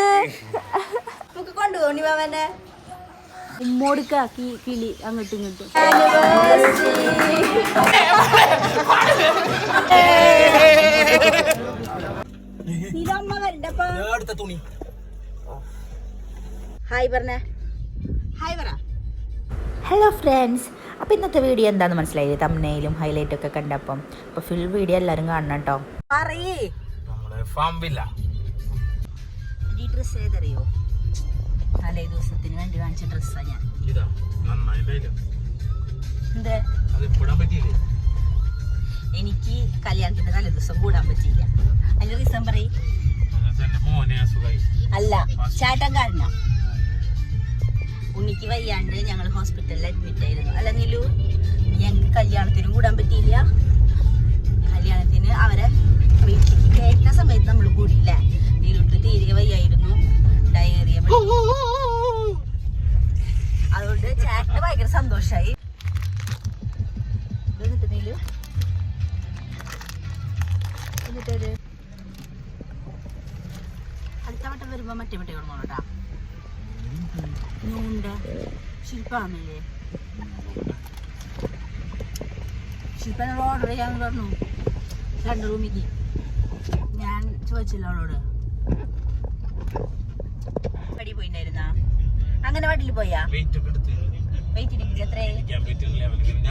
ഇത് നമുക്ക് ഉമ്മോടുക്ക കിളി അങ്ങോട്ടും ഇങ്ങോട്ടും. ഹായ് പറഞ്ഞേ. ഹായ് പറ. ഹലോ ഫ്രണ്ട്സ് അപ്പോൾ ഇന്നത്തെ വീഡിയോ എന്താണെന്ന് മനസ്സിലായി തമ്മനയിലും ഹൈലൈറ്റ് ഒക്കെ കണ്ടപ്പം. അപ്പോൾ ഫുൾ വീഡിയോ എല്ലാവരും കാണണം കേട്ടോ പറയേ. നമ്മൾ ഫാം വില്ല ഈ ഡ്രസ്സ് ഏതറിയോ? തലേ ദിവസത്തിന് വേണ്ടി വാങ്ങിച്ച ഡ്രസ്സാ ഞാൻ. എനിക്ക് കല്യാണത്തിന്റെ തലേ ദിവസം കൂടാൻ പറ്റിയില്ല. അതിന്റെ റീസൺ പറയും. അല്ല ചേട്ടൻ കാരണം. ഉണ്ണിക്ക് വയ്യാണ്ട് ഞങ്ങൾ ഹോസ്പിറ്റലിൽ അഡ്മിറ്റ് ആയിരുന്നു. അല്ല നിലു ഞങ്ങൾക്ക് കല്യാണത്തിനും കൂടാൻ പറ്റിയില്ല. കല്യാണത്തിന് അവരെ വീട്ടിലേക്ക് കയറ്റുന്ന സമയത്ത് നമ്മൾ കൂടിയില്ല. നീലുട്ട് തീരെ വയ്യായിരുന്നു. അതുകൊണ്ട് ചേട്ടന് ഭയങ്കര സന്തോഷായി. അടുത്ത വട്ടം വരുമ്പോ മറ്റേ മറ്റേ കൊടുക്കണോട്ടാ നൂണ്ട ശില്പാമില്ലേ ശില്പനോട് ഓർഡർ ചെയ്യാന്ന് പറഞ്ഞു. രണ്ട് റൂമിക്ക്. ഞാൻ ചോദിച്ചില്ല അവളോട്. പടി പോയിണ്ടായിരുന്ന അങ്ങനെ വട്ടിൽ പോയാ? വെയിറ്റ് ഒക്കെ എടുത്ത്. വെയിറ്റ് മോനാ? എത്രേ ഇരിക്കാൻ പറ്റുന്നില്ല അവർക്ക് പിന്നെ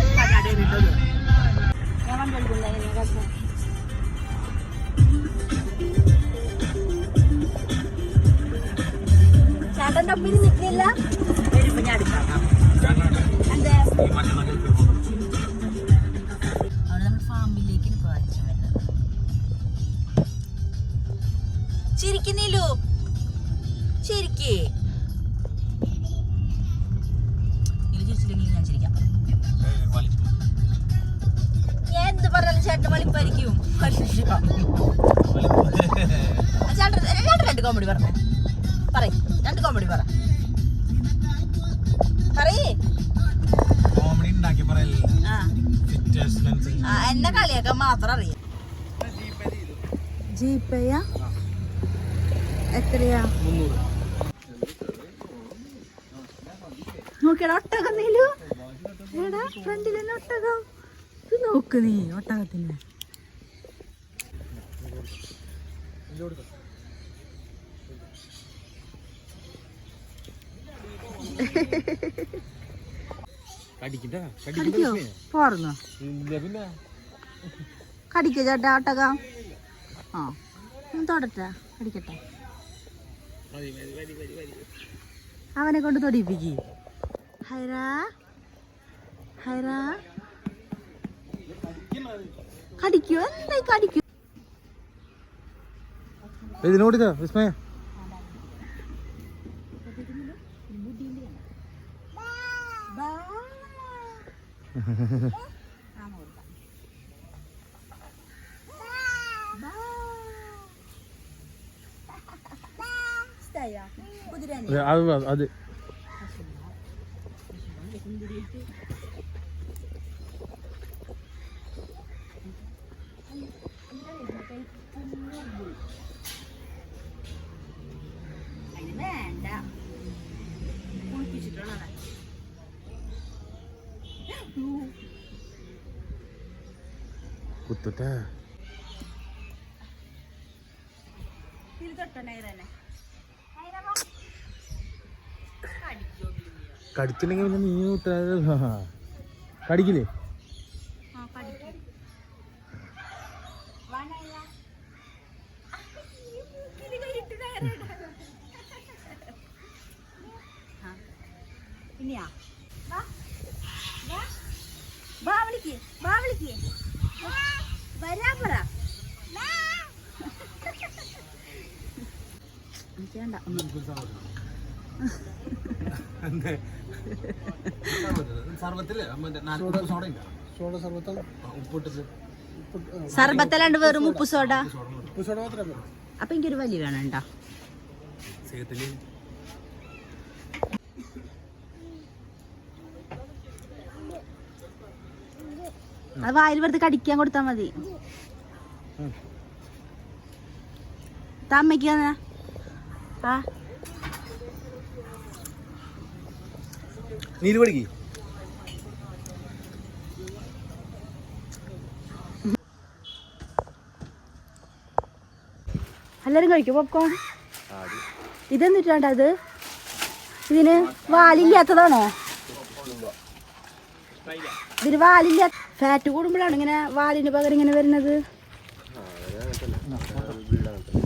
എന്നെ കളിയാക്കാൻ മാത്രം അറിയാം. ജീപ്പയാ എത്രയാ? നോക്കിയടാ ഒട്ടകം നീലു. എടാ ഫ്രണ്ടിൽ തന്നെ ഒട്ടകം. ഇത് നോക്ക് നീ ഒട്ടകത്തിന്. കടിക്കണ്ട കടിക്കോ പോർന്നു? കടിക്കോ ചേട്ടാ ഒട്ടകം ആ ഒന്ന് തൊടട്ടെ. കടിക്കട്ടെ. അവനെ കൊണ്ട് തൊടിപ്പിക്ക്. ഹൈറാ? ഹൈറാ? കടിക്കോ? എന്തായി കടിക്കോ? ഇതിനോടിതാ വിസ്മയ അത് അത് അതിന് വേണ്ട കുളിപ്പിച്ചിട്ടുള്ളതാ കുത്തട്ടെ. കടിച്ചില്ലെങ്കിൽ പിന്നെ നീ വിട്ടാൽ കടിക്കില്ലേ ആ കടിക്കും വേണയ്യ മൂക്കിൽ കൈയിട്ട് കയറിയിട. ആ. ഇനിയാ വാ. വാ. വാ വിളിക്ക് വാ വിളിക്ക് വരാൻ പറ എനിക്ക് വേണ്ട സർവത്തിൽ മറ്റേ നാല് സോഡ ഉപ്പിട്ടിട്ട്. സർബത്തല്ലാണ്ട് വെറും ഉപ്പ് സോഡ? ഉപ്പ് സോഡ മാത്രമേ അപ്പൊ എനിക്കൊരു വലിയ വേണണ്ട അത് വായിൽ വെറുതെ കടിക്കാൻ കൊടുത്താ മതി. തമ്മയ്ക്ക് ആ. നീര് പഠിക്ക് എല്ലാരും കഴിക്കും പോപ്കോൺ ഇതെന്നിട്ടാണ്ട് അത് ഇതിന് വാലില്ലാത്തതാണോ? ഇതിന് വാലില്ല ഫാറ്റ് കൂടുമ്പോഴാണ് ഇങ്ങനെ വാലിന് പകരം ഇങ്ങനെ വരുന്നത്.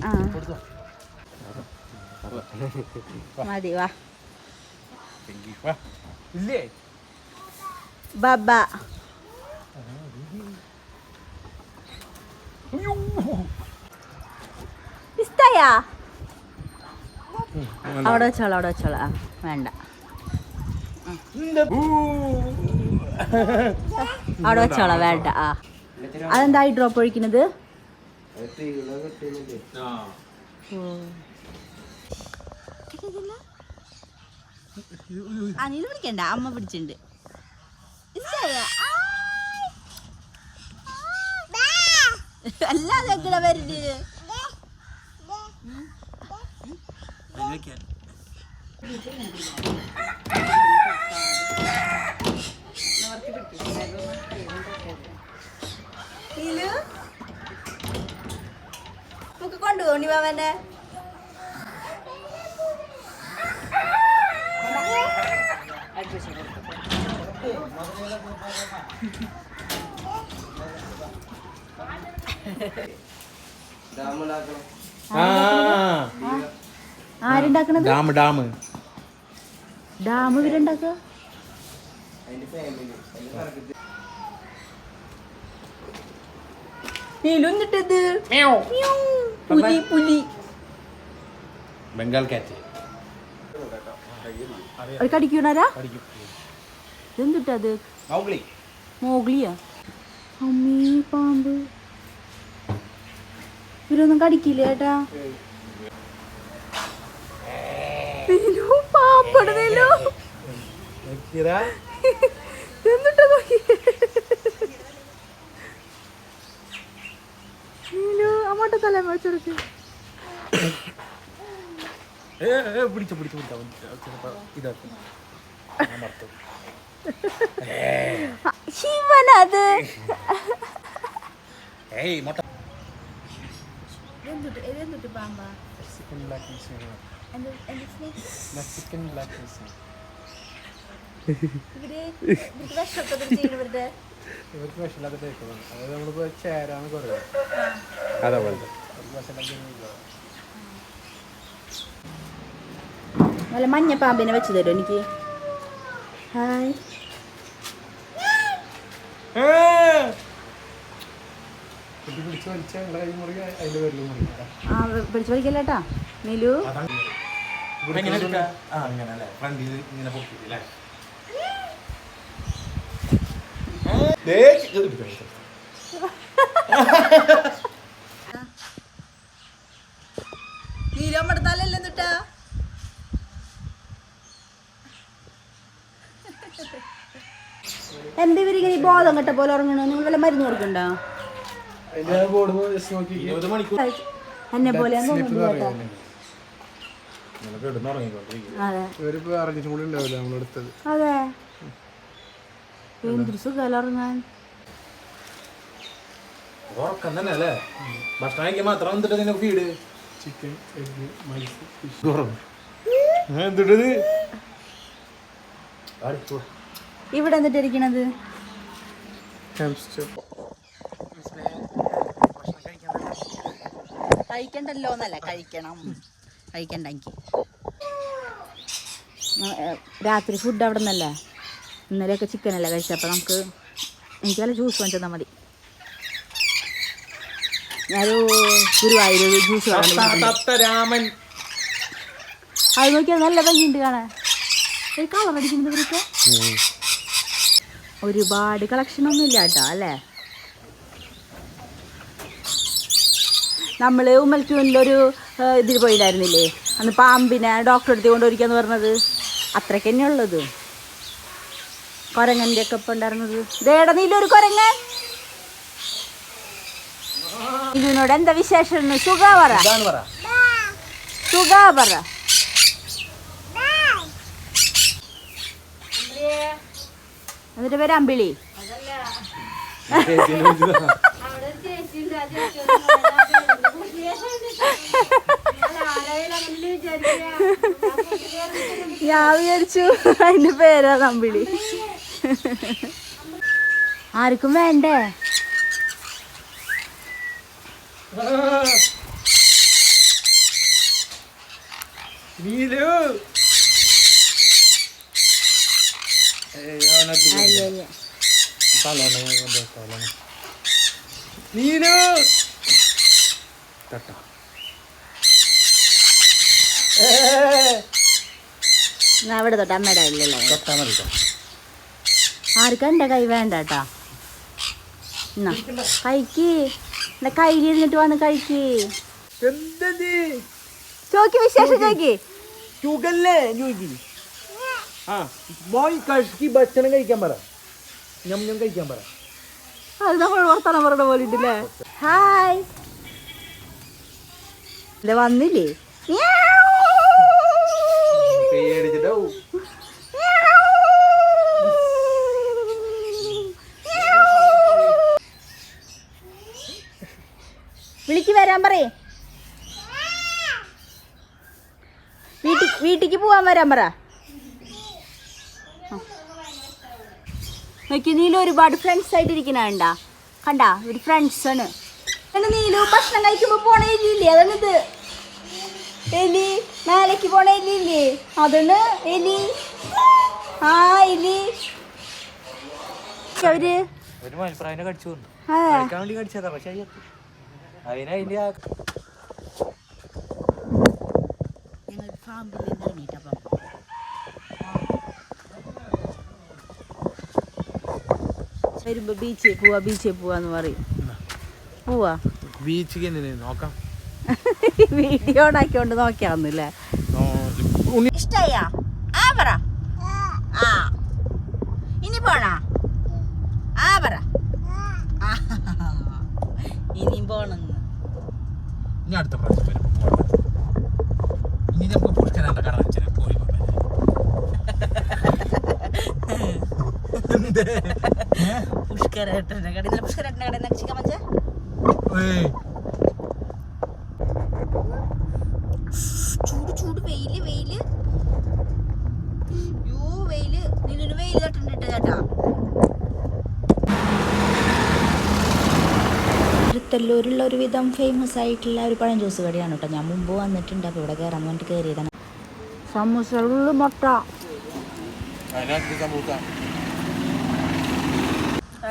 ആ. മതി വാ. ബബ ഇഷ്ടായാ അവിടെ വെച്ചോളാം അവിടെ വെച്ചോളാം. ആ, വേണ്ട. അവിടെ വെച്ചോളാം വേണ്ട. ആ. അതെന്താ ഈ ഡ്രോപ്പ് ഒഴിക്കുന്നത്? അനിൽ പിടിക്കണ്ട. അമ്മ പിടിച്ചിട്ടുണ്ട്. അല്ലാതെ എങ്ങനെ വരുന്നത് നീലു നമുക്ക് കൊണ്ടുപോകണി മാമനെ ആരുണ്ടാക്കണത്? ഡാം ഡാം ഡാം ഇവരുണ്ടാക്കുക നീലൊന്നിട്ടത് പുലി പുലി. ബംഗാൾ കാറ്റ് ഒരു കടിക്കണാരാ മോഗ്ലിയാ? അമ്മീ പാമ്പ്. ഇവരൊന്നും കടിക്കില്ല ഏട്ടാ നീലു അമർത്തും ശിവനത് ഏയ് മൊട്ട എന്തുട്ട് എന്തുട്ട് പാമ്പാ? മെക്സിക്കൻ ഇവർക്ക് ഇവരുടെ. വിഷമില്ലാത്ത അതായത് നമ്മളിപ്പോൾ ചേരാന്ന് കുറവ് അതേപോലെ നല്ല മഞ്ഞ പാമ്പിനെ വെച്ച് തരും എനിക്ക്? ഹായ്. പിടിച്ച് മുറിക്കുക അതിന്റെ പേരിൽ മുറിക്കുക ആ പിടിച്ചു വലിക്കല്ലേട്ടാ നീലു എങ്ങനെ എടുക്കുക? ആ അങ്ങനെ അല്ലേ ഫ്രണ്ടിൽ ഇങ്ങനെ എന്നിട്ടാ എന്താ ഇവരിങ്ങനെ ബോധം കെട്ട പോലെ ഉറങ്ങണോ നിങ്ങൾ വല്ല മരുന്ന് കൊടുക്കണ്ടോ? എന്നെ പോലെ സ്ലിപ്പ് അറിയാം ഇങ്ങനെ കിടന്നുറങ്ങിക്കൊണ്ടിരിക്കും അതെ. ഇവരിപ്പോൾ അറിഞ്ഞിട്ടും കൂടി ഉണ്ടാവില്ല നമ്മളെടുത്തത് അതെ. എന്തൊരു സുഖമല്ല ഉറങ്ങാൻ ഉറക്കം തന്നെ അല്ലേ? ഭക്ഷണം കഴിക്കാൻ മാത്രം എന്തിട്ട് നിന്റെ feed chicken egg mice fish എന്തിട്ടത് ഇവിടെ എന്നിട്ട് ഇരിക്കണത്? കഴിക്കണ്ടല്ലോ എന്നല്ല കഴിക്കണം. കഴിക്കണ്ട എനിക്ക്. രാത്രി ഫുഡ് അവിടെ നിന്നല്ലേ ഇന്നലെയൊക്കെ ചിക്കനല്ലേ കഴിച്ചപ്പോൾ നമുക്ക് എനിക്ക് വല്ല ജ്യൂസ് വാങ്ങിച്ചു തന്നാൽ മതി. ഞാനൊരു ഗുരുവായൂർ ജ്യൂസ് രാമൻ. അത് നോക്കിയാൽ നല്ല ഭംഗിയുണ്ട് കാണാൻ. ഒരു കളർ അടിക്കുന്നത് ഇവരൊക്കെ. ഒരുപാട് കളക്ഷൻ ഒന്നും ഇല്ല കേട്ടോ അല്ലേ? നമ്മൾ ഉമ്മൽക്കൂനിലൊരു ഇതിൽ പോയില്ലായിരുന്നില്ലേ? അന്ന് പാമ്പിനെ ഡോക്ടറെ കൊണ്ടുപോയിരിക്കുക കൊണ്ടുപോയിരിക്കാന്ന് പറഞ്ഞത്. അത്രയ്ക്ക് തന്നെ ഉള്ളത്. കൊരങ്ങന്റെ ഒക്കെ ഇപ്പം ഉണ്ടായിരുന്നത്. ഇതേടാ നീലൊരു കൊരങ്ങൻ. ഇതിനോട് എന്താ വിശേഷം സുഖാ പറ. സുഖാ പറ. എന്നിട്ട് പേര് അമ്പിളി ഞാൻ വിചാരിച്ചു അതിന്റെ പേരാ തമ്പിളി. ആർക്കും വേണ്ടേ? നീലു. നീലു. തട്ട. അവിടെ തൊട്ട് അമ്മയുടെ ഇല്ലല്ലോ തൊട്ടാ മതി. ആർക്കും എന്റെ കൈ വേണ്ട കേട്ടാ. എന്നാ കഴിക്ക് എന്റെ കയ്യിലിരുന്നിട്ട് വന്ന് കഴിക്ക് ചോക്കി വിശേഷം ചോക്കി സുഖല്ലേ ചോക്കി ആ മോയ് കഴിക്ക് ഭക്ഷണം കഴിക്കാൻ പറ. ഞം ഞം കഴിക്കാൻ പറ. അത് നമ്മൾ വർത്തമാനം പറഞ്ഞ പോലെ ഉണ്ടല്ലേ ഹായ് ഇല്ല വന്നില്ലേ? വിളിക്ക് വരാൻ പറയേ. വീട്ടിൽ വീട്ടിക്ക് പോവാൻ വരാൻ പറ. നോക്കി നീലു ഒരുപാട് ഫ്രണ്ട്സ് ആയിട്ട് ഇരിക്കണ കണ്ടാ? ഒരു ഫ്രണ്ട്സ് ആണ്. നീലു? ഭക്ഷണം കഴിക്കുമ്പോ പോണേ ഇല്ലേ അതാണിത്. എലി മേലേക്ക് പോണ എലിയില്ലേ അതാണ് എലി? ആ എലി. അവർ? ഒരു മൽപ്രാവിനെ കടിച്ചു വേണ്ടി കടിച്ചതാ പക്ഷെ അതിന് അതിന്റെ വരുമ്പോ ബീച്ചിൽ പോവാ ബീച്ചിൽ പോവാന്ന് പറയും. പോവാ. ബീച്ചിൽ നോക്കാം. വീഡിയോ ഉണ്ടാക്കിയോണ്ട് നോക്കിയാന്നില്ലേ ഇഷ്ടായ? തൃത്തല്ലൂരുള്ള ഒരുവിധം ഫേമസ് ആയിട്ടുള്ള ഒരു പഴം ജ്യൂസ് കടയാണ് കേട്ടോ. ഞാൻ മുമ്പ് വന്നിട്ടുണ്ട് അപ്പോൾ ഇവിടെ കയറാൻ വേണ്ടി കയറിയതാണ് സമൂസ ഉള്ളു മുട്ട.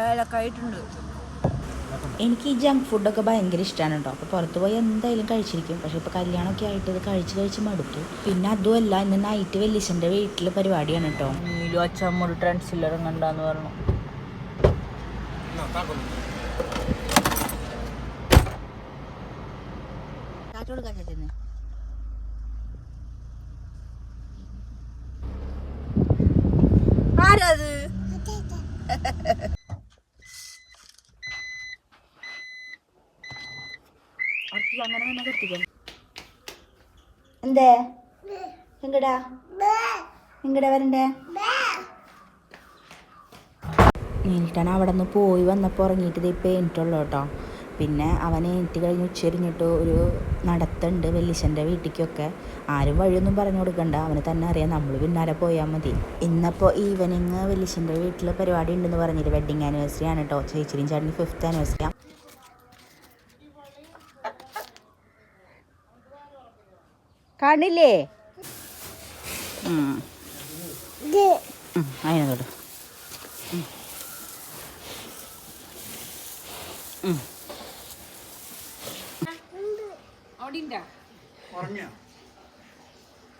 ഏലക്കായിട്ടുണ്ട്. എനിക്ക് ഈ ജങ്ക് ഫുഡൊക്കെ ഭയങ്കര ഇഷ്ടമാണ് കേട്ടോ. അപ്പോൾ പുറത്ത് പോയി എന്തായാലും കഴിച്ചിരിക്കും. പക്ഷേ ഇപ്പോൾ കല്യാണമൊക്കെ ആയിട്ട് ഇത് കഴിച്ച് കഴിച്ച് മടുത്തു. പിന്നെ അതുമല്ല ഇന്ന് നൈറ്റ് വെല്ലിച്ചന്റെ വീട്ടിൽ പരിപാടിയാണ് കേട്ടോ. നീലു അച്ഛമ്മോട് ട്രാൻസിൽ കണ്ടാന്ന് പറഞ്ഞു. കാറ്റോട് കാറ്റത്തിന് ആരത്? അങ്ങനെ തന്നെ കെട്ടിക്കോ? എന്തേ? എങ്കടാ എങ്കടാ വരണ്ടേ? നീൽട്ടൻ അവിടെ നിന്ന് പോയി വന്നപ്പോൾ ഉറങ്ങിയിട്ട് ഇത് ഇപ്പോൾ എണീറ്റുള്ളൂ കേട്ടോ. പിന്നെ അവനെ എണീറ്റ് കഴിഞ്ഞ് ഉച്ചരിഞ്ഞിട്ട് ഒരു നടത്തുണ്ട് വെല്ലിശന്റെ വീട്ടിലേക്കൊക്കെ ആരും വഴിയൊന്നും പറഞ്ഞു കൊടുക്കണ്ട. അവന് തന്നെ അറിയാം നമ്മൾ പിന്നാലെ പോയാൽ മതി. ഇന്നപ്പോൾ ഈവനിങ് വെല്ലിശന്റെ വീട്ടിൽ പരിപാടി ഉണ്ടെന്ന് പറഞ്ഞിട്ട് വെഡിങ് ആനിവേഴ്സറി ആണ് കേട്ടോ ചേച്ചിയും ചേട്ടൻ ഫിഫ്ത്ത് ആനിവേഴ്സറി കാണില്ലേ? അതിനോട്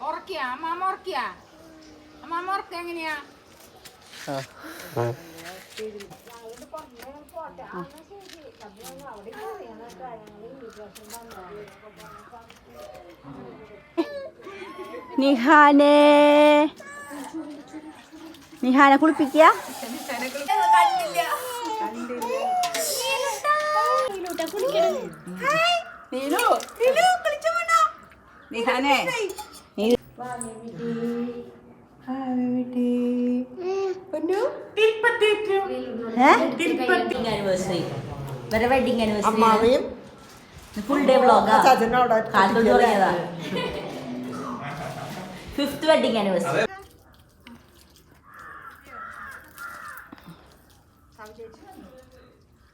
ഉറക്കിയാ? മാമ ഉറക്കിയാ? നിഹാനെ. നിഹാനെ കുളിപ്പിക്കുക ആനിവേഴ്സറി ഇവരുടെ വെഡിങ് ആനിവേഴ്സറി ഫുൾ ഡേ വ്ളോഗാ കാലത്തോട്ട് തുടങ്ങിയതാ. ഫിഫ്ത് വെഡിങ് ആനിവേഴ്സറി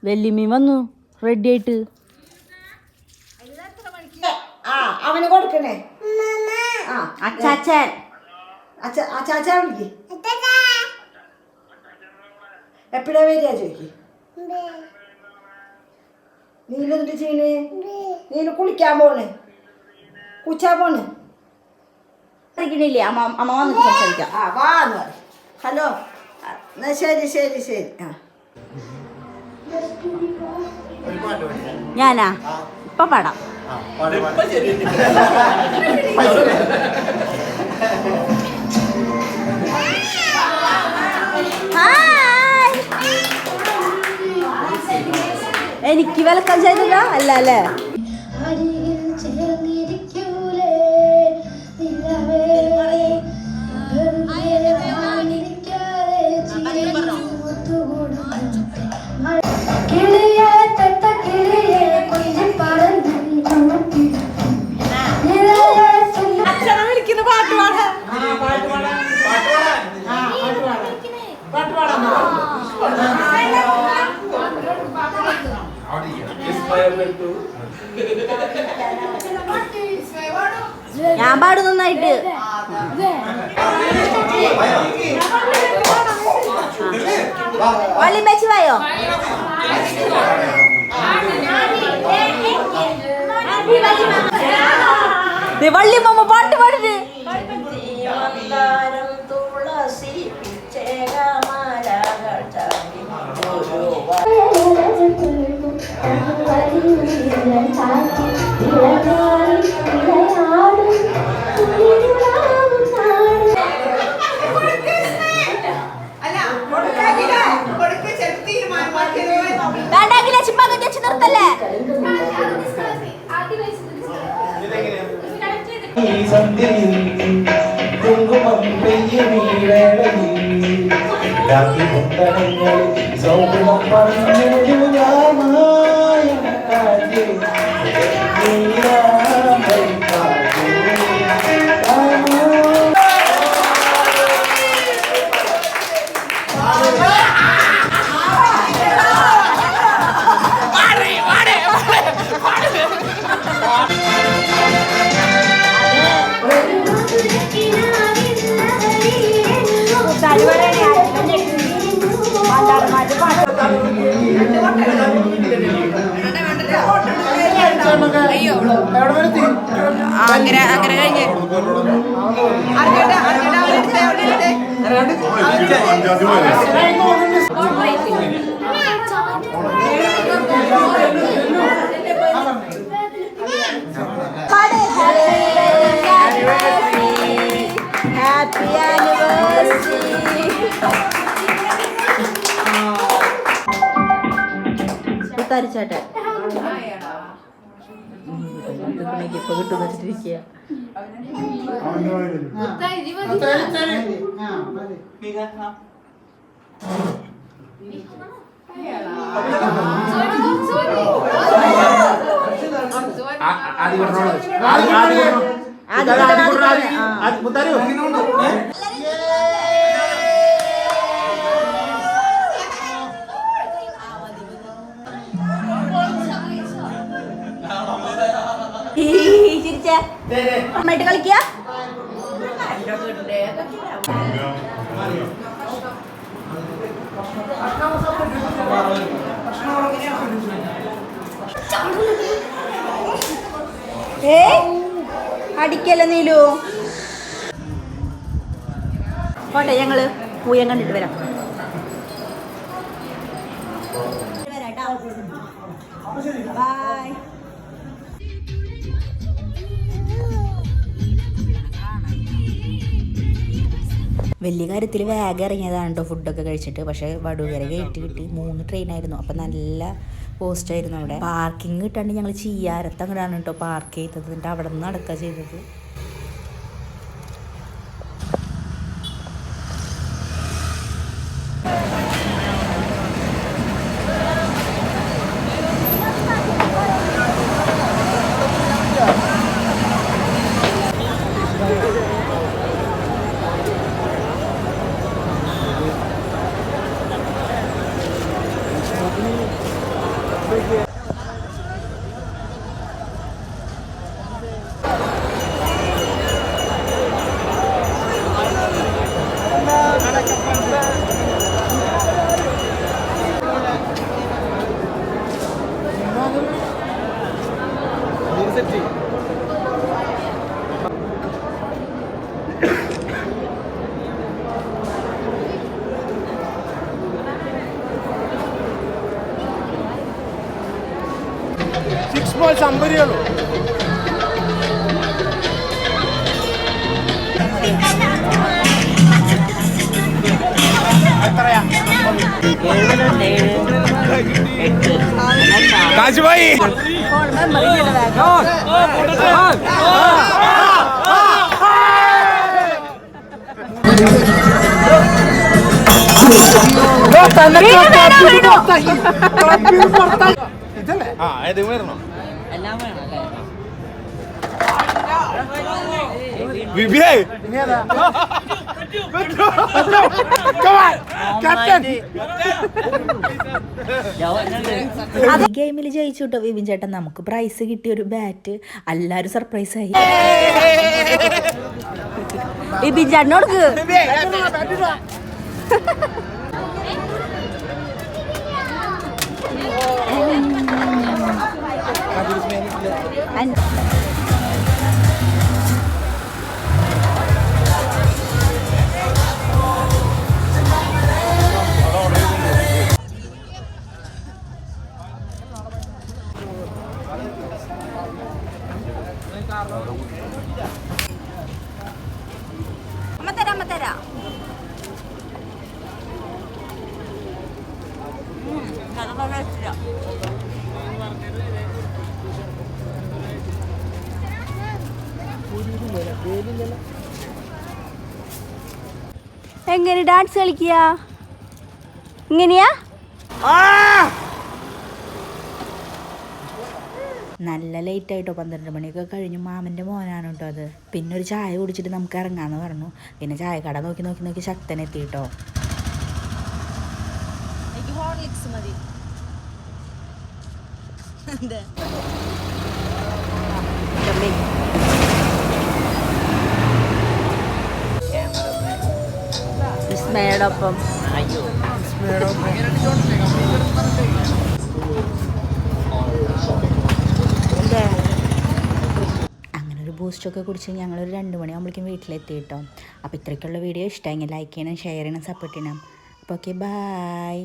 വെല്ലിമീൻ വന്നു. റെഡി ആയിട്ട്. അവന് കൊടുക്കണേ. ആ അച്ചാച്ചൻ അച്ഛ അച്ചാച്ച വിളിക്ക് എപ്പോഴാ വരിക ചോദിക്ക്? നീലെന്ത് ചെയ്യണേ? നീന് കുളിക്കാൻ പോണ്. കുച്ചാൻ പോണ്. അറിയിക്കണില്ലേ അമ്മ അമ്മ വന്നിട്ട് സംസാരിക്കാം. ആ വാന്ന് പറ. ഹലോ. ആ, എന്നാ ശരി ശരി ശരി. ആ. ഞാനാ? ഇപ്പൊ പാടാം. എനിക്ക് വെൽക്കം ചെയ്തല്ലോ അല്ലേ ഞാൻ പാടും നന്നായിട്ട്. വള്ളി വെച്ച് വായോ? ദേ വള്ളി മമ്മ പാട്ട് പാടുത് തുളസി നിർത്തല്ലേ ഈ സന്ധ്യയിൽ കുങ്കുമം പെയ്യും ഈ വേളയിൽ രാത്രി മുത്തണങ്ങളിൽ സൗഹൃദം പറഞ്ഞു രാമായ അങ്ങനെ അങ്ങനെ കഴിഞ്ഞ്. ഹാപ്പി ആനിവേഴ്സറി തരിച്ചാട്ടെ ഇപ്പൊ കിട്ടുന്ന വെച്ചിട്ടിരിക്കുക. ചിരിച്ചേ അമ്മയായിട്ട് കളിക്കുക ഏ? അടിക്കല്ല നീലു? പോട്ടെ ഞങ്ങൾ പൂയം കണ്ടിട്ട് വരാം. ബൈ. വലിയ കാര്യത്തിൽ വേഗം ഇറങ്ങിയതാണ് കേട്ടോ ഫുഡൊക്കെ കഴിച്ചിട്ട്. പക്ഷേ വടുവരെ കയറ്റി കിട്ടി. മൂന്ന് ട്രെയിൻ ആയിരുന്നു. അപ്പം നല്ല പോസ്റ്റായിരുന്നു അവിടെ. പാർക്കിംഗ് കിട്ടാണ്ട് ഞങ്ങൾ ചീയാരത്തങ്ങടാണ് കേട്ടോ പാർക്ക് ചെയ്തത്. എന്നിട്ട് അവിടെ നിന്ന് ചെയ്തത്. Obrigado. കാശുഭായി ഇതല്ലേ ആ ഇത് വരണം എല്ലാം ക്യാപ്റ്റൻ ഈ ഗെയിമിൽ ജയിച്ചു കേട്ടോ വിപിൻ ചേട്ടൻ. നമുക്ക് പ്രൈസ് കിട്ടിയ ഒരു ബാറ്റ് എല്ലാരും സർപ്രൈസ് ആയി. വിപിൻ ചേട്ടനോട് അമ്മ ഡാൻസ് കളിക്കുക. ഇങ്ങനെയാ? നല്ല ലേറ്റ് ആയിട്ടോ പന്ത്രണ്ട് മണിയൊക്കെ കഴിഞ്ഞു. മാമന്റെ മോനാണ് കേട്ടോ അത്. പിന്നെ ഒരു ചായ കുടിച്ചിട്ട് നമുക്ക് ഇറങ്ങാന്ന് പറഞ്ഞു. പിന്നെ ചായക്കട നോക്കി നോക്കി നോക്കി ശക്തൻ എത്തിയിട്ടോ എനിക്ക് ഹോർലിക്സ് മതി. വിസ്മയോടൊപ്പം അങ്ങനെ ഒരു ബൂസ്റ്റൊക്കെ കുടിച്ച് ഞങ്ങളൊരു രണ്ട് മണിയാകുമ്പോഴേക്കും വീട്ടിലെത്തി കേട്ടോ. അപ്പോൾ ഇത്രയ്ക്കുള്ള വീഡിയോ ഇഷ്ടമെങ്കിൽ ലൈക്ക് ചെയ്യണം ഷെയർ ചെയ്യണം സപ്പോർട്ട് ചെയ്യണം. അപ്പോൾ ഓക്കെ ബായ്